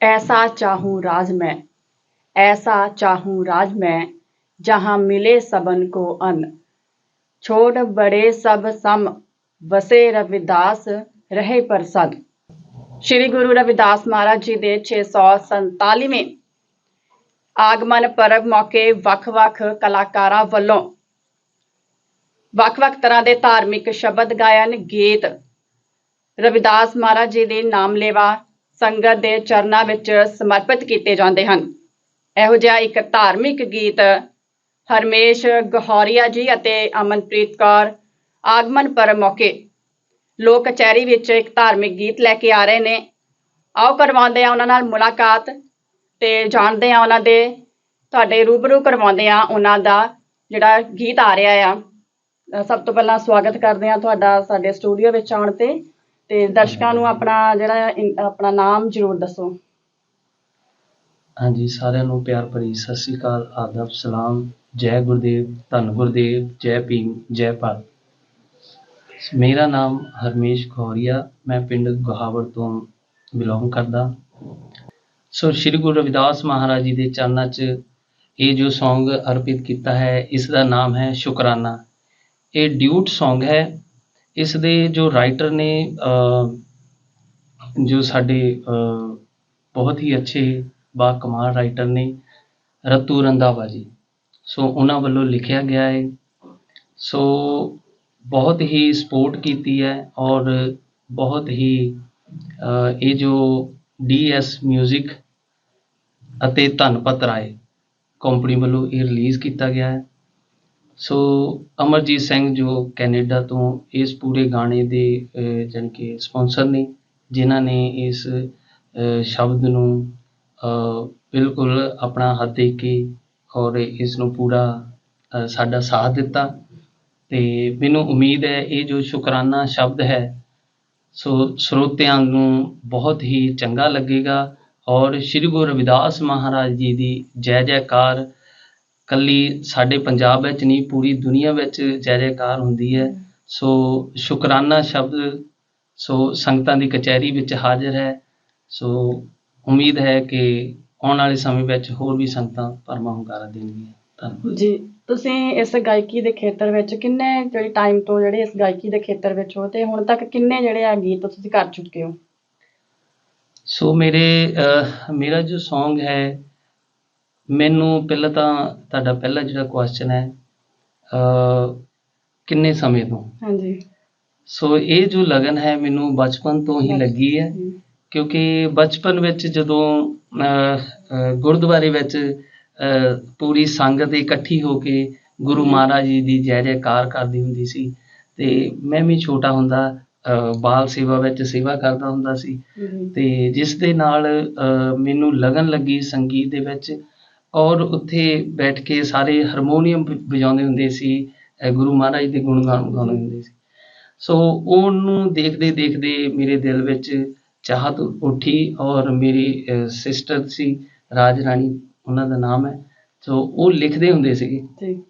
ऐसा चाहूं राज मैं ऐसा चाहूं राज मैं जहां मिले सबन को अन्न छोड़ बड़े सब सम ਵਸੇ ਰਵਿਦਾਸ ਰਹੇ ਪ੍ਰਸੰਨ ਸ੍ਰੀ ਗੁਰੂ ਰਵਿਦਾਸ ਮਹਾਰਾਜ ਜੀ ਦੇ 647ਵੇਂ ਆਗਮਨ ਪਰਬ ਮੌਕੇ ਵੱਖ-ਵੱਖ ਕਲਾਕਾਰਾਂ ਵੱਲੋਂ ਵੱਖ-ਵੱਖ ਤਰ੍ਹਾਂ ਦੇ ਧਾਰਮਿਕ ਸ਼ਬਦ ਗਾਇਨ ਗੀਤ ਰਵਿਦਾਸ ਮਹਾਰਾਜ ਜੀ ਦੇ ਨਾਮਲੇਵਾ ਸੰਗਤ ਦੇ ਚਰਨਾਂ ਵਿੱਚ ਸਮਰਪਿਤ ਕੀਤੇ ਜਾਂਦੇ ਹਨ। ਇਹੋ ਜਿਹਾ ਇੱਕ ਧਾਰਮਿਕ ਗੀਤ ਹਰਮੇਸ਼ ਗਹੌਰੀਆ ਜੀ ਅਤੇ ਅਮਨਪ੍ਰੀਤ ਕੌਰ ਆਗਮਨ ਪਰ ਮੌਕੇ ਲੋਕ ਕਚਹਿਰੀ ਵਿੱਚ ਇੱਕ ਧਾਰਮਿਕ ਗੀਤ ਲੈ ਕੇ ਆ ਰਹੇ ਨੇ। ਆਓ ਕਰਵਾਉਂਦੇ ਆ ਉਹਨਾਂ ਨਾਲ ਮੁਲਾਕਾਤ ਤੇ ਜਾਣਦੇ ਆ ਉਹਨਾਂ ਦੇ ਤੁਹਾਡੇ ਰੂਬਰੂ ਕਰਵਾਉਂਦੇ ਆ ਉਹਨਾਂ ਦਾ ਜਿਹੜਾ ਗੀਤ ਆ ਰਿਹਾ ਆ। ਸਭ ਤੋਂ ਪਹਿਲਾਂ ਸਵਾਗਤ ਕਰਦੇ ਆ ਤੁਹਾਡਾ ਸਾਡੇ ਸਟੂਡੀਓ ਵਿੱਚ ਆਉਣ ਤੇ। ਤੇ ਦਰਸ਼ਕਾਂ ਨੂੰ ਆਪਣਾ ਜਿਹੜਾ ਇਨ- ਆਪਣਾ ਨਾਮ ਜ਼ਰੂਰ ਦੱਸੋ। ਹਾਂਜੀ, ਸਾਰਿਆਂ ਨੂੰ ਪਿਆਰ ਭਰੀ ਸਤਿ ਸ੍ਰੀ ਅਕਾਲ, ਆਦਾਬ, ਸਲਾਮ, ਜੈ ਗੁਰਦੇਵ, ਧੰਨ ਗੁਰਦੇਵ, ਜੈ ਭੀਮ, ਜੈ ਭਾਰਤ। ਮੇਰਾ ਨਾਮ ਹਰਮੇਸ਼ ਖੌਰੀਆ ਮੈਂ ਪਿੰਡ ਗੁਹਾਵਰ ਤੋਂ ਬਿਲੋਂਗ ਕਰਦਾ। ਸੋ ਸ੍ਰੀ ਗੁਰੂ ਰਵਿਦਾਸ ਮਹਾਰਾਜ ਜੀ ਦੇ ਚਰਨਾਂ 'ਚ ਇਹ ਜੋ Song ਅਰਪਿਤ ਕੀਤਾ ਹੈ, ਇਸ ਦਾ ਨਾਮ ਹੈ ਸ਼ੁਕਰਾਨਾ। ਇਹ ਡਿਊਟ Song ਹੈ ਇਸ ਦੇ ਜੋ ਰਾਈਟਰ ਨੇ ਜੋ ਸਾਡੇ ਬਹੁਤ ਹੀ ਅੱਛੇ ਬਾ ਕਮਾਲ ਰਾਈਟਰ ਨੇ, ਰਤੂ ਰੰਧਾਵਾ ਜੀ। ਸੋ ਉਹਨਾਂ ਵੱਲੋਂ ਲਿਖਿਆ ਗਿਆ ਹੈ। ਸੋ ਬਹੁਤ ਹੀ ਸਪੋਰਟ ਕੀਤੀ ਹੈ ਔਰ ਬਹੁਤ ਹੀ ਇਹ ਜੋ ਡੀਐਸ 뮤직 ਅਤੇ ਧਨਪਤ ਰਾਏ ਕੰਪਨੀ ਵੱਲੋਂ ਇਹ ਰਿਲੀਜ਼ ਕੀਤਾ ਗਿਆ ਹੈ। ਸੋ ਅਮਰਜੀਤ ਸਿੰਘ ਜੋ ਕੈਨੇਡਾ ਤੋਂ ਇਸ ਪੂਰੇ ਗਾਣੇ ਦੇ ਜਾਣੀ ਕਿ ਸਪਾਂਸਰ ਨੇ, ਜਿਨ੍ਹਾਂ ਨੇ ਇਸ ਸ਼ਬਦ ਨੂੰ ਬਿਲਕੁਲ ਆਪਣਾ ਹੱਥ ਦੇ ਕੇ ਔਰ ਇਸ ਨੂੰ ਪੂਰਾ ਸਾਡਾ ਸਾਥ ਦਿੱਤਾ। ਤੇ ਮੈਨੂੰ ਉਮੀਦ ਹੈ ਇਹ ਜੋ ਸ਼ੁਕਰਾਨਾ ਸ਼ਬਦ ਹੈ, ਸੋ ਸਰੋਤਿਆਂ ਨੂੰ ਬਹੁਤ ਹੀ ਚੰਗਾ ਲੱਗੇਗਾ। ਔਰ ਸ੍ਰੀ ਗੁਰੂ ਰਵਿਦਾਸ ਮਹਾਰਾਜ ਜੀ ਦੀ ਜੈ ਜੈਕਾਰ ਕੱਲੀ ਸਾਡੇ ਪੰਜਾਬ ਵਿੱਚ ਨਹੀਂ ਪੂਰੀ ਦੁਨੀਆ ਵਿੱਚ ਜੈ ਜੈਕਾਰ ਹੁੰਦੀ ਹੈ। ਸੋ ਸ਼ੁਕਰਾਨਾ ਸ਼ਬਦ ਸੋ ਸੰਗਤਾਂ ਦੀ ਕਚਹਿਰੀ ਵਿੱਚ ਹਾਜ਼ਰ ਹੈ। ਸੋ ਉਮੀਦ ਹੈ ਕਿ ਆਉਣ ਵਾਲੇ ਸਮੇਂ ਵਿੱਚ ਹੋਰ ਵੀ ਸੰਗਤਾਂ ਪਰਮਾ ਹੁੰਗਾਰਾ ਦੇਣਗੀਆਂ। ਧੰਨਵਾਦ। ਜੀ ਤੁਸੀਂ ਇਸ ਗਾਇਕੀ ਦੇ ਖੇਤਰ ਵਿੱਚ ਕਿੰਨੇ ਜਿਹੜੀ ਟਾਈਮ ਤੋਂ ਜਿਹੜੇ ਇਸ ਗਾਇਕੀ ਦੇ ਖੇਤਰ ਵਿੱਚ ਹੋ ਤੇ ਹੁਣ ਤੱਕ ਕਿੰਨੇ ਜਿਹੜੇ ਆ ਗੀਤ ਤੁਸੀਂ ਕਰ ਚੁੱਕੇ ਹੋ? ਸੋ ਮੇਰੇ ਮੇਰਾ ਜੋ Song ਹੈ ਮੈਨੂੰ ਪਹਿਲਾਂ ਤਾਂ ਤੁਹਾਡਾ ਪਹਿਲਾ ਜਿਹੜਾ ਕੁਐਸਚਨ ਹੈ ਅਹ, ਕਿੰਨੇ ਸਮੇਂ ਤੋਂ? ਹਾਂਜੀ। ਸੋ ਇਹ ਜੋ ਲਗਨ ਹੈ ਮੈਨੂੰ ਬਚਪਨ ਤੋਂ ਹੀ ਲੱਗੀ ਹੈ ਕਿਉਂਕਿ ਬਚਪਨ ਵਿੱਚ ਜਦੋਂ ਗੁਰਦੁਆਰੇ ਵਿੱਚ ਪੂਰੀ ਸੰਗਤ ਇਕੱਠੀ ਹੋ ਕੇ ਗੁਰੂ ਮਹਾਰਾਜ ਜੀ ਦੀ ਜੈ ਜੈਕਾਰ ਕਰਦੀ ਹੁੰਦੀ ਸੀ ਤੇ ਮੈਂ ਵੀ ਛੋਟਾ ਹੁੰਦਾ ਬਾਲ ਸੇਵਾ ਵਿੱਚ ਸੇਵਾ ਕਰਦਾ ਹੁੰਦਾ ਸੀ ਤੇ ਜਿਸ ਦੇ ਨਾਲ ਮੈਨੂੰ ਲਗਨ ਲੱਗੀ ਸੰਗੀਤ ਦੇ ਵਿੱਚ ਔਰ ਉੱਥੇ ਬੈਠ ਕੇ ਸਾਰੇ ਹਾਰਮੋਨੀਅਮ ਵਜਾਉਂਦੇ ਹੁੰਦੇ ਸੀ ਗੁਰੂ ਮਹਾਰਾਜ ਦੇ ਗੁਣਗਾਨ ਗਾਉਂਦੇ ਹੁੰਦੇ ਸੀ। ਸੋ ਉਹਨੂੰ ਦੇਖਦੇ ਦੇਖਦੇ ਮੇਰੇ ਦਿਲ ਵਿੱਚ ਚਾਹਤ ਉੱਠੀ ਔਰ ਮੇਰੀ ਸਿਸਟਰ ਸੀ ਰਾਜ ਰਾਣੀ ਉਹਨਾਂ ਦਾ ਨਾਮ ਹੈ। ਸੋ ਉਹ ਲਿਖਦੇ ਹੁੰਦੇ ਸੀਗੇ। ਜੀ।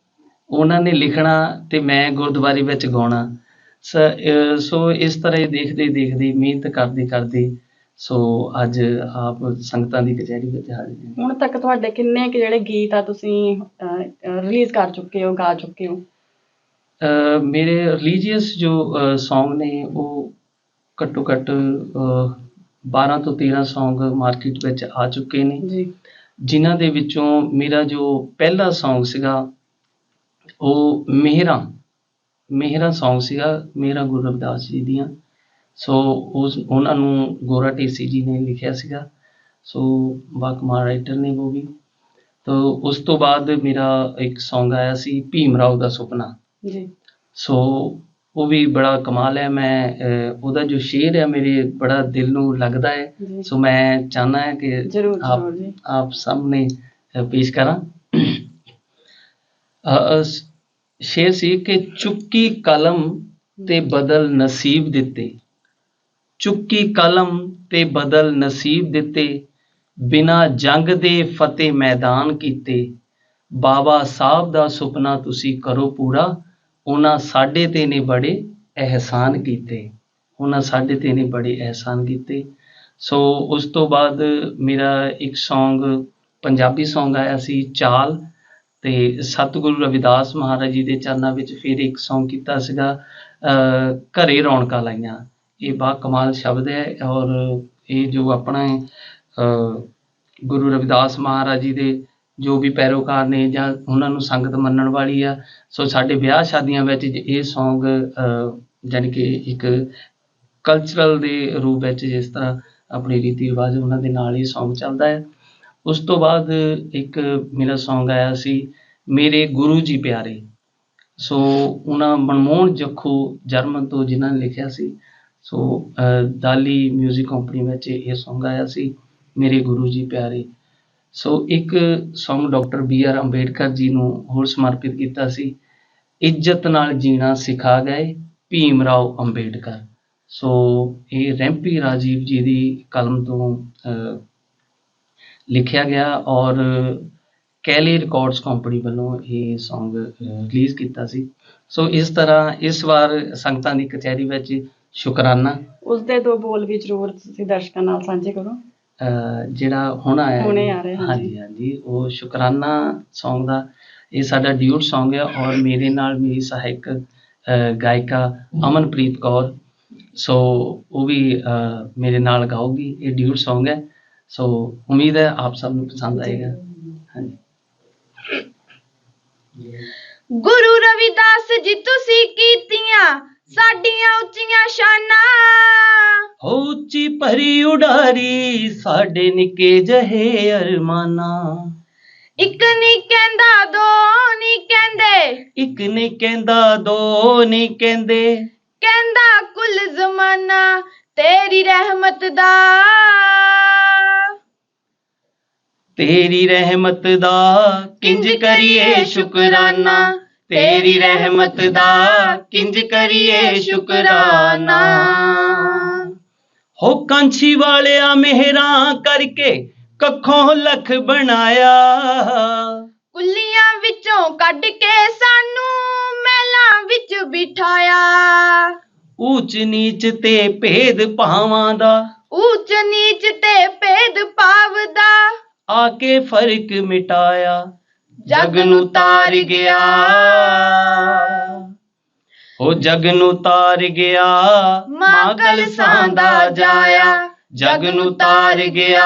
ਉਹਨਾਂ ਨੇ ਲਿਖਣਾ ਤੇ ਮੈਂ ਗੁਰਦੁਆਰੇ ਵਿੱਚ ਗਾਉਣਾ। ਸੋ ਇਸ ਤਰ੍ਹਾਂ ਹੀ ਦੇਖਦੇ ਦੇਖਦੇ ਮਿਹਨਤ ਕਰਦੇ ਕਰਦੇ ਸੋ ਅੱਜ ਆਪ ਸੰਗਤਾਂ ਦੀ ਕਚਹਿਰੀ ਵਿੱਚ ਹਾਜ਼ਰ ਹਾਂ। ਹੁਣ ਤੱਕ ਤੁਹਾਡੇ ਕਿੰਨੇ ਕੁ ਜਿਹੜੇ ਗੀਤ ਆ ਤੁਸੀਂ ਰਿਲੀਜ਼ ਕਰ ਚੁੱਕੇ ਹੋ ਗਾ ਚੁੱਕੇ ਹੋ? ਮੇਰੇ ਰਿਲੀਜੀਅਸ ਜੋ Song ਨੇ ਉਹ ਘੱਟੋ ਘੱਟ ਅਹ, 12 ਤੋਂ 13 Song ਮਾਰਕੀਟ ਵਿੱਚ ਆ ਚੁੱਕੇ ਨੇ। ਜੀ। ਜਿਨ੍ਹਾਂ ਦੇ ਵਿੱਚੋਂ ਮੇਰਾ ਜੋ ਪਹਿਲਾ Song ਸੀਗਾ ਉਹ ਮਿਹਰਾਂ ਮਿਹਰਾਂ Song ਸੀਗਾ ਮੇਰਾ ਗੁਰੂ ਰਵਿਦਾਸ ਜੀ ਦੀਆਂ। ਸੋ ਉਸ ਉਹਨਾਂ ਨੂੰ ਗੋਰਾ ਢੇਸੀ ਜੀ ਨੇ ਲਿਖਿਆ ਸੀਗਾ। ਸੋ ਬਾਕਮਾਲ ਰਾਈਟਰ ਨੇ ਉਹ ਵੀ। ਤੋ ਉਸ ਤੋਂ ਬਾਅਦ ਮੇਰਾ ਇੱਕ Song ਆਇਆ ਸੀ ਭੀਮ ਰਾਓ ਦਾ ਸੁਪਨਾ। ਜੀ। ਸੋ ਉਹ ਵੀ ਬੜਾ ਕਮਾਲ ਹੈ। ਮੈਂ ਉਹਦਾ ਜੋ ਸ਼ੇਰ ਹੈ ਮੇਰੇ ਬੜਾ ਦਿਲ ਨੂੰ ਲੱਗਦਾ ਹੈ। ਸੋ ਮੈਂ ਚਾਹਨਾ ਹੈ ਕਿ ਆਪ ਆਪ ਸਾਹਮਣੇ ਪੇਸ਼ ਕਰਾਂ। ਸ਼ੇਰ ਸੀ ਕਿ ਚੁੱਕੀ ਕਲਮ ਤੇ ਬਦਲ ਨਸੀਬ ਦਿੱਤੇ। ਚੁੱਕੀ ਕਲਮ ਤੇ ਬਦਲ ਨਸੀਬ ਦਿੱਤੇ, ਬਿਨਾ ਜੰਗ ਦੇ ਫਤਿਹ ਮੈਦਾਨ ਕੀਤੇ। ਬਾਬਾ ਸਾਹਿਬ ਦਾ ਸੁਪਨਾ ਤੁਸੀਂ ਕਰੋ ਪੂਰਾ, ਉਹਨਾਂ ਸਾਡੇ ਤੇ ਨੇ ਬੜੇ ਅਹਿਸਾਨ ਕੀਤੇ। ਉਹਨਾਂ ਸਾਡੇ ਤੇ ਨੇ ਬੜੇ ਅਹਿਸਾਨ ਕੀਤੇ। ਸੋ ਉਸ ਤੋਂ ਬਾਅਦ ਮੇਰਾ ਇੱਕ Song, ਪੰਜਾਬੀ Song ਆਇਆ ਸੀ, ਚਾਲ। ਤੇ ਸਤਿਗੁਰੂ ਰਵਿਦਾਸ ਮਹਾਰਾਜ ਜੀ ਦੇ ਚਰਨਾਂ ਵਿੱਚ ਫਿਰ ਇੱਕ Song ਕੀਤਾ ਸੀਗਾ, ਅਹ ਘਰੇ ਰੌਣਕਾਂ ਲਾਈਆਂ। ਇਹ ਬਾ ਕਮਾਲ ਸ਼ਬਦ ਹੈ ਔਰ ਇਹ ਜੋ ਆਪਣਾ ਗੁਰੂ ਰਵਿਦਾਸ ਮਹਾਰਾਜ ਜੀ ਦੇ ਜੋ ਵੀ ਪੈਰੋਕਾਰ ਨੇ ਜਾਂ ਉਹਨਾਂ ਨੂੰ ਸੰਗਤ ਮੰਨਣ ਵਾਲੀ ਆ, ਸੋ ਸਾਡੇ ਵਿਆਹ ਸ਼ਾਦੀਆਂ ਵਿੱਚ ਇਹ Song, ਅਹ ਜਾਣੀ ਕਿ ਇੱਕ ਕਲਚਰਲ ਦੇ ਰੂਪ ਵਿੱਚ ਜਿਸ ਤਰ੍ਹਾਂ ਆਪਣੇ ਰੀਤੀ ਰਿਵਾਜ ਉਹਨਾਂ ਦੇ ਨਾਲ ਹੀ Song ਚੱਲਦਾ ਹੈ। ਉਸ ਤੋਂ ਬਾਅਦ ਇੱਕ ਮੇਰਾ Song ਆਇਆ ਸੀ, ਮੇਰੇ ਗੁਰੂ ਜੀ ਪਿਆਰੇ। ਸੋ ਉਹਨਾਂ ਮਨਮੋਹਨ ਜੱਖੂ ਜਰਮਨ ਤੋਂ ਜਿਨ੍ਹਾਂ ਨੇ ਲਿਖਿਆ ਸੀ ਸੋ ਦਾਲੀ 뮤직 ਕੰਪਨੀ ਵਿੱਚ ਇਹ Song ਆਇਆ ਸੀ, ਮੇਰੇ ਗੁਰੂ ਜੀ ਪਿਆਰੇ। ਸੋ, ਇੱਕ Song doctor B R Ambedkar ji ਨੂੰ ਹੋਰ ਸਮਰਪਿਤ ਕੀਤਾ ਸੀ, ਇੱਜ਼ਤ ਨਾਲ ਜੀਣਾ ਸਿਖਾ ਗਏ ਭੀਮ ਰਾਓ ਅੰਬੇਡਕਰ। ਸੋ, ਇਹ ਰੈਂਪੀ ਰਾਜੀਵ ਜੀ ਦੀ ਕਲਮ ਤੋਂ ਲਿਖਿਆ ਗਿਆ ਔਰ ਕੈਲੀ ਰਿਕਾਰਡਸ ਕੰਪਨੀ ਵੱਲੋਂ ਇਹ Song ਰਿਲੀਜ਼ ਕੀਤਾ ਸੀ। ਸੋ, ਇਸ ਤਰ੍ਹਾਂ ਇਸ ਵਾਰ ਸੰਗਤਾਂ ਦੀ ਕਚਹਿਰੀ ਵਿੱਚ ਸ਼ੁਕਰਾਨਾ। ਉਸ ਦੇ ਦੋ ਬੋਲ ਵੀ ਜ਼ਰੂਰ ਤੁਸੀਂ ਦਰਸ਼ਕਾਂ ਨਾਲ ਸਾਂਝੇ ਕਰੋ। ਜਿਹੜਾ ਹੁਣ ਆਇਆ ਹੁਣੇ ਆ ਰਿਹਾ, ਹਾਂਜੀ। ਹਾਂਜੀ। ਉਹ ਸ਼ੁਕਰਾਨਾ Song ਦਾ ਇਹ ਸਾਡਾ ਡਿਊਟ Song ਹੈ ਔਰ ਮੇਰੇ ਨਾਲ ਮੇਰੀ ਸਹਾਇਕ ਗਾਇਕਾ ਅਮਨਪ੍ਰੀਤ ਕੌਰ। ਸੋ ਉਹ ਵੀ ਮੇਰੇ ਨਾਲ ਗਾਉਗੀ ਇਹ ਡਿਊਟ Song ਹੈ। ਸੋ ਉਮੀਦ ਹੈ ਆਪ ਸਭ ਨੂੰ ਪਸੰਦ ਆਏਗਾ। ਹਾਂਜੀ। ਗੁਰੂ ਰਵਿਦਾਸ ਜੀ ਤੁਸੀਂ ਕੀਤੀਆਂ ਸਾਡੀਆਂ ਉੱਚੀਆਂ ਸ਼ਾਨਾਂ। ਹੋ ਉੱਚੀ ਭਰੀ ਉਡਾਰੀ ਸਾਡੇ ਨਿੱਕੇ ਜਹੇ ਅਰਮਾਨਾ। ਇੱਕ ਨਹੀਂ ਕਹਿੰਦਾ ਦੋ ਨਹੀਂ ਕਹਿੰਦੇ। ਇੱਕ ਨਹੀਂ ਕਹਿੰਦਾ ਦੋ ਨਹੀਂ ਕਹਿੰਦੇ। ਕਹਿੰਦਾ ਕੁੱਲ ਜ਼ਮਾਨਾ ਤੇਰੀ ਰਹਿਮਤ ਦਾ। ਤੇਰੀ ਰਹਿਮਤ ਦਾ ਕਿੰਜ ਕਰੀਏ ਸ਼ੁਕਰਾਨਾ? ਤੇਰੀ ਰਹਿਮਤ ਦਾ ਕਿੰਜ ਕਰੀਏ ਸ਼ੁਕਰਾਨਾ। ਹੋ ਕਾਂਛੀ ਵਾਲਿਆ ਮਿਹਰਾਂ ਕਰਕੇ ਕੱਖੋਂ ਲੱਖ ਬਣਾਇਆ। ਕੁੱਲੀਆਂ ਵਿੱਚੋਂ ਕੱਢ ਕੇ ਸਾਨੂੰ ਮਹਿਲਾਂ ਵਿੱਚ ਬਿਠਾਇਆ। ਊਚ ਨੀਚ ਤੇ ਭੇਦ ਭਾਵਾਂ ਦਾ। ਉੱਚ ਨੀਚ ਤੇ ਭੇਦ ਭਾਵ ਦਾ। ਆ ਕੇ ਫ਼ਰਕ ਮਿਟਾਇਆ। ਜਗ ਨੂੰ ਤਾਰ ਗਿਆ। ਹੋ ਜਗ ਨੂੰ ਤਾਰ ਗਿਆ। ਮਾਂ ਕਲਸਾਂ ਦਾ ਜਾਇਆ। ਜਗ ਨੂੰ ਤਾਰ ਗਿਆ।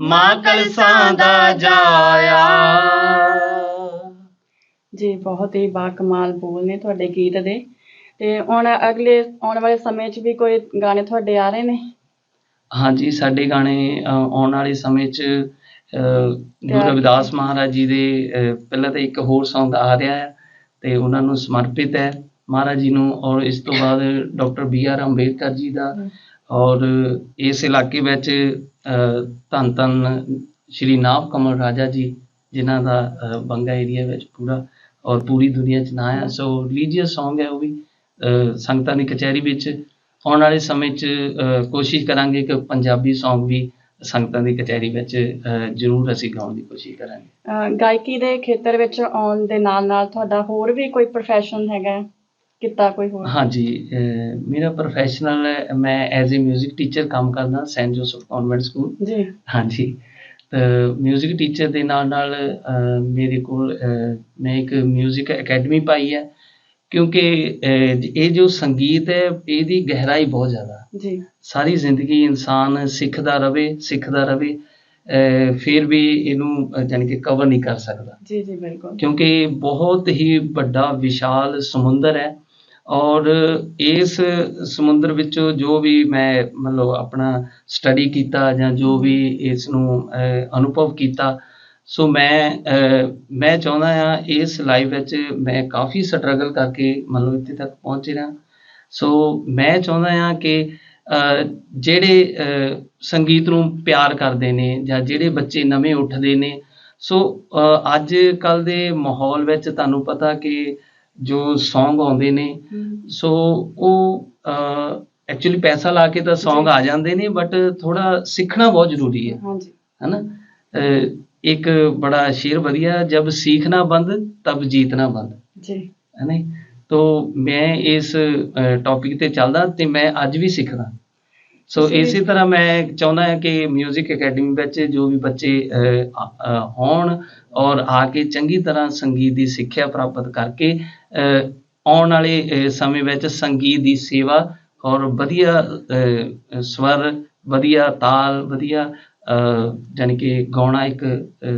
ਮਾਂ ਕਲਸਾਂ ਦਾ ਜਾਇਆ। ਜੀ ਬਹੁਤ ਹੀ ਬਾ ਕਮਾਲ ਬੋਲ ਨੇ ਤੁਹਾਡੇ ਗੀਤ ਦੇ। ਤੇ ਹੁਣ ਅਗਲੇ ਆਉਣ ਵਾਲੇ ਸਮੇਂ 'ਚ ਵੀ ਕੋਈ ਗਾਣੇ ਤੁਹਾਡੇ ਆ ਰਹੇ ਨੇ? ਹਾਂਜੀ ਸਾਡੇ ਗਾਣੇ ਆਉਣ ਵਾਲੇ ਸਮੇਂ 'ਚ ਗੁਰੂ ਰਵਿਦਾਸ ਮਹਾਰਾਜ ਜੀ ਦੇ ਪਹਿਲਾਂ ਤਾਂ ਇੱਕ ਹੋਰ Song ਆ ਰਿਹਾ ਹੈ ਤੇ ਉਹਨਾਂ ਨੂੰ ਸਮਰਪਿਤ ਹੈ ਮਹਾਰਾਜ ਜੀ ਨੂੰ ਔਰ ਇਸ ਤੋਂ ਬਾਅਦ doctor B R Ambedkar ji ਦਾ ਔਰ ਇਸ ਇਲਾਕੇ ਵਿੱਚ ਧੰਨ ਧੰਨ ਸ਼੍ਰੀ ਨਾਭ ਕਮਲ ਰਾਜਾ ਜੀ ਜਿਨ੍ਹਾਂ ਦਾ ਬੰਗਾ ਏਰੀਆ ਵਿੱਚ ਪੂਰਾ ਔਰ ਪੂਰੀ ਦੁਨੀਆ 'ਚ ਨਾਂ ਹੈ। ਸੋ ਰਿਲੀਜੀਅਸ Song ਹੈ ਉਹ ਵੀ ਸੰਗਤਾਂ ਦੀ ਕਚਹਿਰੀ ਵਿੱਚ। ਆਉਣ ਵਾਲੇ ਸਮੇਂ 'ਚ ਕੋਸ਼ਿਸ਼ ਕਰਾਂਗੇ ਕਿ ਪੰਜਾਬੀ Song ਵੀ ਸੰਗਤਾਂ ਦੀ ਕਚਹਿਰੀ ਵਿੱਚ ਅ, ਜ਼ਰੂਰ ਅਸੀਂ ਗਾਉਣ ਦੀ ਕੋਸ਼ਿਸ਼ ਕਰਾਂਗੇ ਅਹ ਗਾਇਕੀ ਦੇ ਖੇਤਰ ਵਿੱਚ ਆਉਣ ਦੇ ਨਾਲ ਨਾਲ ਤੁਹਾਡਾ ਹੋਰ ਵੀ ਕੋਈ ਪ੍ਰੋਫੈਸ਼ਨ ਹੈਗਾ ਹੈ? ਕਿੱਤਾ ਕੋਈ ਹੋਰ ਹਾਂਜੀ ਅ, ਮੇਰਾ ਪ੍ਰੋਫੈਸ਼ਨਲ ਹੈ ਮੈਂ ਐਜ਼ ਅ 뮤직 ਟੀਚਰ ਕੰਮ ਕਰਦਾ ਸੈਂਟ ਜੋਸਫ ਕਨਵੈਂਟ ਸਕੂਲ ਜੀ ਹਾਂਜੀ ਤਾਂ 뮤직 ਟੀਚਰ ਦੇ ਨਾਲ ਨਾਲ ਅ, ਮੇਰੇ ਕੋਲ ਅ, ਮੈਂ ਇੱਕ 뮤직 ਅਕੈਡਮੀ ਪਾਈ ਹੈ ਕਿਉਂਕਿ ਇਹ ਜੋ ਸੰਗੀਤ ਹੈ ਇਹਦੀ ਗਹਿਰਾਈ ਬਹੁਤ ਜ਼ਿਆਦਾ ਜੀ। ਸਾਰੀ ਜ਼ਿੰਦਗੀ ਇਨਸਾਨ ਸਿੱਖਦਾ ਰਵੇ ਸਿੱਖਦਾ ਰਵੇ ਅ, ਫਿਰ ਵੀ ਇਹਨੂੰ ਜਾਣੀ ਕਿ ਕਵਰ ਨਹੀਂ ਕਰ ਸਕਦਾ। ਜੀ ਜੀ ਬਿਲਕੁਲ। ਕਿਉਂਕਿ ਬਹੁਤ ਹੀ ਵੱਡਾ ਵਿਸ਼ਾਲ ਸਮੁੰਦਰ ਹੈ ਔਰ ਇਸ ਸਮੁੰਦਰ ਵਿੱਚੋਂ ਜੋ ਵੀ ਮੈਂ ਮਤਲਬ ਆਪਣਾ ਸਟੱਡੀ ਕੀਤਾ ਜਾਂ ਜੋ ਵੀ ਇਸ ਨੂੰ ਅਨੁਭਵ ਕੀਤਾ ਸੋ ਮੈਂ ਮੈਂ ਚਾਹੁੰਦਾ ਹਾਂ ਇਸ ਲਾਈਫ ਵਿੱਚ ਮੈਂ ਕਾਫੀ ਸਟਰਗਲ ਕਰਕੇ ਮਤਲਬ ਇੱਥੇ ਤੱਕ ਪਹੁੰਚ ਰਿਹਾ। ਸੋ ਮੈਂ ਚਾਹੁੰਦਾ ਹਾਂ ਕਿ ਜਿਹੜੇ ਸੰਗੀਤ ਨੂੰ ਪਿਆਰ ਕਰਦੇ ਨੇ ਜਾਂ ਜਿਹੜੇ ਬੱਚੇ ਨਵੇਂ ਉੱਠਦੇ ਨੇ ਸੋ ਅੱਜ ਕੱਲ ਦੇ ਮਾਹੌਲ ਵਿੱਚ ਤੁਹਾਨੂੰ ਪਤਾ ਕਿ ਜੋ Song ਆਉਂਦੇ ਨੇ ਸੋ ਉਹ ਐਕਚੁਅਲੀ ਪੈਸਾ ਲਾ ਕੇ ਤਾਂ Song ਆ ਜਾਂਦੇ ਨੇ ਬਟ ਥੋੜਾ ਸਿੱਖਣਾ ਬਹੁਤ ਜ਼ਰੂਰੀ ਹੈ। ਹਾਂਜੀ। ਹੈ ਨਾ? ਅਹ, ਇੱਕ ਬੜਾ ਸ਼ੇਰ ਵਧੀਆ ਜਬ सीखना बंद तब जीतना बंद ਜੀ ਹੈ ਨਾ ਤੋ ਮੈਂ ਇਸ ਟੌਪਿਕ ਤੇ ਚੱਲਦਾ ਤੇ ਮੈਂ ਅੱਜ ਵੀ ਸਿੱਖਦਾ ਸੋ ਤੁਸੀਂ- ਇਸੇ ਤਰ੍ਹਾਂ ਮੈਂ ਚਾਹੁੰਦਾ ਹਾਂ ਕਿ 뮤직 ਅਕੈਡਮੀ ਵਿੱਚ ਜੋ ਵੀ ਬੱਚੇ ਅਹ, ਅਹ, ਹੋਣ ਔਰ ਆ ਕੇ ਚੰਗੀ ਤਰ੍ਹਾਂ ਸੰਗੀਤ ਦੀ ਸਿੱਖਿਆ ਪ੍ਰਾਪਤ ਕਰਕੇ ਅਹ, ਆਉਣ ਵਾਲੇ ਅਹ, ਸਮੇਂ ਵਿੱਚ ਸੰਗੀਤ ਦੀ ਸੇਵਾ ਔਰ ਵਧੀਆ ਅਹ, ਸਵਰ ਵਧੀਆ ਤਾਲ ਵਧੀਆ ਜਾਣੀ ਕਿ ਗਾਉਣਾ ਇੱਕ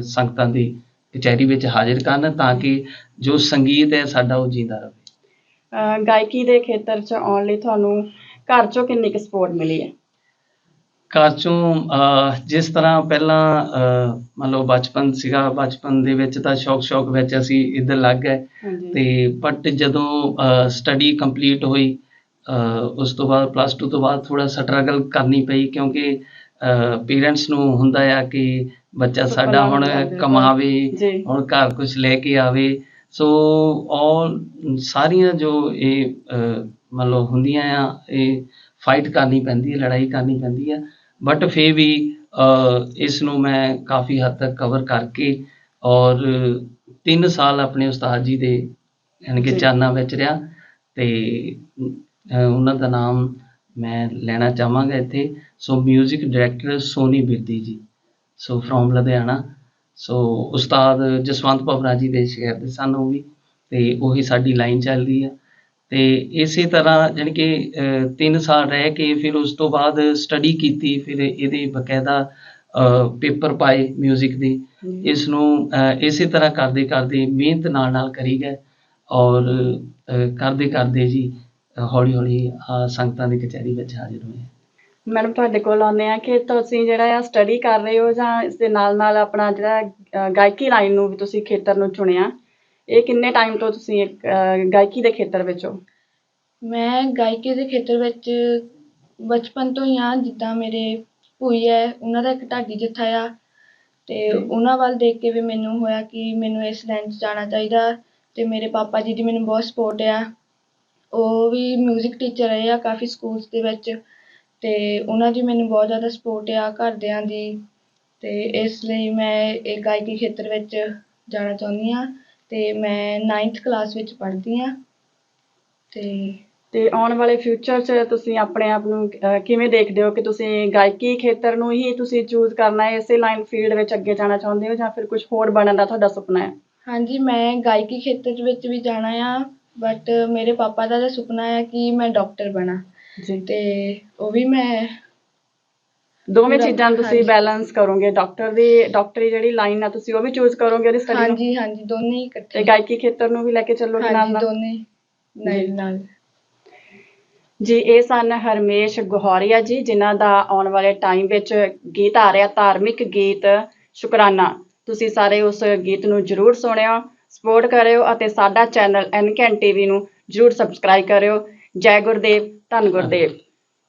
ਸੰਗਤਾਂ ਦੀ ਕਚਹਿਰੀ ਵਿੱਚ ਹਾਜ਼ਰ ਕਰਨ ਤਾਂ ਕਿ ਜੋ ਸੰਗੀਤ ਹੈ ਸਾਡਾ ਉਹ ਜਿੰਦਾ ਰਹੇ। ਗਾਇਕੀ ਦੇ ਖੇਤਰ 'ਚ ਆਉਣ ਲਈ ਤੁਹਾਨੂੰ ਘਰ 'ਚੋਂ ਕਿੰਨੀ ਕੁ ਸਪੋਰਟ ਮਿਲੀ ਹੈ? ਘਰ ਚੋਂ ਜਿਸ ਤਰ੍ਹਾਂ ਪਹਿਲਾਂ ਮੰਨ ਲਓ ਬਚਪਨ ਸੀਗਾ ਬਚਪਨ ਦੇ ਵਿੱਚ ਤਾਂ ਸ਼ੌਕ ਸ਼ੌਕ ਵਿੱਚ ਅਸੀਂ ਇੱਧਰ ਲੱਗ ਗਏ। ਤੇ ਬਟ ਜਦੋਂ ਸਟੱਡੀ ਕੰਪਲੀਟ ਹੋਈ ਉਸ ਤੋਂ ਬਾਅਦ ਪਲੱਸ 2 ਤੋਂ ਬਾਅਦ ਥੋੜਾ ਸਟਰਗਲ ਕਰਨੀ ਪਈ ਕਿਉਂਕਿ ਪੇਰੈਂਟਸ ਨੂੰ ਹੁੰਦਾ ਆ ਕਿ ਬੱਚਾ ਸਾਡਾ ਹੁਣ। ਕਮਾਵੇ। ਹੁਣ ਘਰ ਕੁਝ ਲੈ ਕੇ ਆਵੇ ਸੋ ਆਲ ਸਾਰੀਆਂ ਜੋ ਇਹ ਮੰਨ ਲਓ ਹੁੰਦੀਆਂ ਆ ਇਹ ਫਾਈਟ ਕਰਨੀ ਪੈਂਦੀ ਹੈ ਲੜਾਈ ਕਰਨੀ ਪੈਂਦੀ ਹੈ ਬਟ ਫੇ ਵੀ ਇਸ ਨੂੰ ਮੈਂ ਕਾਫੀ ਹੱਦ ਤੱਕ ਕਵਰ ਕਰਕੇ ਔਰ 3 ਸਾਲ ਆਪਣੇ ਉਸਤਾਦ ਜੀ ਦੇ ਯਾਨੀ ਕਿ। ਚਾਨਾ ਵਿੱਚ ਰਿਹਾ ਤੇ ਉਹਨਾਂ ਦਾ ਨਾਮ ਮੈਂ ਲੈਣਾ ਚਾਹਾਂਗਾ ਇੱਥੇ ਸੋ 뮤직 ਡਾਇਰੈਕਟਰ ਸੋਨੀ ਬਿਰਦੀ ਜੀ ਸੋ ਫਰੋਮ ਲੁਧਿਆਣਾ ਸੋ ਉਸਤਾਦ ਜਸਵੰਤ ਭਵਰਾ ਜੀ ਦੇ ਸ਼ਹਿਰ ਦੇ ਸਨ ਉਹ ਵੀ ਤੇ ਉਹੀ ਸਾਡੀ ਲਾਈਨ ਚੱਲ ਰਹੀ ਹੈ ਤੇ ਇਸੇ ਤਰ੍ਹਾਂ ਜਾਣੀ ਕਿ 3 ਸਾਲ ਰਹਿ ਕੇ ਫਿਰ ਉਸ ਤੋਂ ਬਾਅਦ ਸਟੱਡੀ ਕੀਤੀ ਫਿਰ ਇਹਦੇ ਬਕਾਇਦਾ ਪੇਪਰ ਪਾਏ 뮤직 ਦੇ ਜੀ। ਇਸ ਨੂੰ ਅਹ, ਇਸੇ ਤਰ੍ਹਾਂ ਕਰਦੇ ਕਰਦੇ ਮਿਹਨਤ ਨਾਲ ਨਾਲ ਕਰੀ ਗਏ ਔਰ ਅਹ, ਕਰਦੇ ਕਰਦੇ ਜੀ ਹੌਲੀ ਹੌਲੀ ਸੰਗਤਾਂ ਦੀ ਕਚਹਿਰੀ ਵਿੱਚ ਹਾਜ਼ਰ ਹੋਏ। ਮੈਡਮ ਤੁਹਾਡੇ ਕੋਲ ਆਉਂਦੇ ਆ ਕਿ ਤੁਸੀਂ ਜਿਹੜਾ ਆ ਸਟੱਡੀ ਕਰ ਰਹੇ ਹੋ ਜਾਂ ਇਸ ਦੇ ਨਾਲ ਨਾਲ ਆਪਣਾ ਜਿਹੜਾ ਗਾਇਕੀ ਲਾਈਨ ਨੂੰ ਵੀ ਤੁਸੀਂ ਖੇਤਰ ਨੂੰ ਚੁਣਿਆ। ਇਹ ਕਿੰਨੇ ਟਾਈਮ ਤੋਂ ਤੁਸੀਂ ਗਾਇਕੀ ਦੇ ਖੇਤਰ ਵਿੱਚ ਹੋ? ਮੈਂ ਗਾਇਕੀ ਦੇ ਖੇਤਰ ਵਿੱਚ ਬਚਪਨ ਤੋਂ ਹੀ ਹਾਂ ਜਿੱਦਾਂ ਮੇਰੇ ਭੂਈ ਹੈ ਉਹਨਾਂ ਦਾ ਇੱਕ ਢਾਡੀ ਜੱਥਾ ਆ। ਤੇ ਉਹਨਾਂ ਵੱਲ ਦੇਖ ਕੇ ਵੀ ਮੈਨੂੰ ਹੋਇਆ ਕਿ ਮੈਨੂੰ ਇਸ ਲਾਈਨ 'ਚ ਜਾਣਾ ਚਾਹੀਦਾ। ਤੇ ਮੇਰੇ ਪਾਪਾ ਜੀ ਦੀ ਮੈਨੂੰ ਬਹੁਤ ਸਪੋਰਟ ਆ। ਉਹ ਵੀ 뮤직 ਟੀਚਰ ਰਹੇ ਆ ਕਾਫੀ ਸਕੂਲਸ ਦੇ ਵਿੱਚ ਤੇ ਉਹਨਾਂ ਦੀ ਮੈਨੂੰ ਬਹੁਤ ਜ਼ਿਆਦਾ ਸਪੋਰਟ ਆ ਘਰਦਿਆਂ ਦੀ ਤੇ ਇਸ ਲਈ ਮੈਂ ਇਹ ਗਾਇਕੀ ਖੇਤਰ ਵਿੱਚ ਜਾਣਾ ਚਾਹੁੰਦੀ ਹਾਂ ਤੇ ਮੈਂ 9th ਕਲਾਸ ਵਿੱਚ ਪੜ੍ਹਦੀ ਹਾਂ ਤੇ ਤੇ ਆਉਣ ਵਾਲੇ ਫਿਊਚਰ 'ਚ ਤੁਸੀਂ ਆਪਣੇ ਆਪ ਨੂੰ ਕਿਵੇਂ ਦੇਖਦੇ ਹੋ ਕਿ ਤੁਸੀਂ ਗਾਇਕੀ ਖੇਤਰ ਨੂੰ ਹੀ ਤੁਸੀਂ ਚੂਜ਼ ਕਰਨਾ ਹੈ ਇਸੇ ਲਾਈਨ ਫੀਲਡ ਵਿੱਚ ਅੱਗੇ ਜਾਣਾ ਚਾਹੁੰਦੇ ਹੋ ਜਾਂ ਫਿਰ ਕੁਝ ਹੋਰ ਬਣਨ ਦਾ ਤੁਹਾਡਾ ਸੁਪਨਾ ਹੈ? ਹਾਂਜੀ ਮੈਂ ਗਾਇਕੀ ਖੇਤਰ ਵਿੱਚ ਵੀ ਜਾਣਾ ਆ ਬਟ ਮੇਰੇ ਪਾਪਾ ਦਾ ਤਾਂ ਸੁਪਨਾ ਹੈ ਕਿ ਮੈਂ ਡਾਕਟਰ ਬਣਾ। ਜੀ। ਤੇ ਉਹ ਵੀ ਮੈਂ ਦੋਵੇਂ ਚੀਜ਼ਾਂ ਨੂੰ ਤੁਸੀਂ ਹਾਂਜੀ। ਬੈਲੈਂਸ ਕਰੋਗੇ। ਡਾਕਟਰ ਦੀ ਡਾਕਟਰੀ ਜਿਹੜੀ ਲਾਈਨ ਆ ਤੁਸੀਂ ਉਹ ਵੀ ਚੂਜ਼ ਕਰੋਗੇ ਉਹਦੀ ਸਟੱਡੀ ਨੂੰ? ਹਾਂਜੀ ਹਾਂਜੀ ਦੋਨੇ ਹੀ ਤੇ ਇਕੱਠੇ ਗਾਇਕੀ ਖੇਤਰ ਨੂੰ ਵੀ ਲੈ ਕੇ ਚੱਲੋਗੇ ਨਾਲ ਹਾਂਜੀ ਨਾਲ ਦੋਨੇ ਨਾਲ ਜੀ। ਨਾਲ। ਜੀ ਇਹ ਸਨ ਹਰਮੇਸ਼ ਗੋਹਰੀਆ ਜੀ ਜਿਨ੍ਹਾਂ ਦਾ ਆਉਣ ਵਾਲੇ ਟਾਈਮ ਵਿੱਚ ਗੀਤ ਆ ਰਿਹਾ ਧਾਰਮਿਕ ਗੀਤ ਸ਼ੁਕਰਾਨਾ। ਤੁਸੀਂ ਸਾਰੇ ਉਸ ਗੀਤ ਨੂੰ ਜਰੂਰ ਸੁਣਿਓ। ਸਪੋਰਟ ਕਰਿਓ ਅਤੇ ਸਾਡਾ ਚੈਨਲ ਐਨਕੈਨ ਟੀਵੀ ਨੂੰ ਜਰੂਰ ਸਬਸਕ੍ਰਾਈਬ ਕਰਿਓ। ਜੈ ਗੁਰਦੇਵ, ਧੰਨ ਗੁਰਦੇਵ।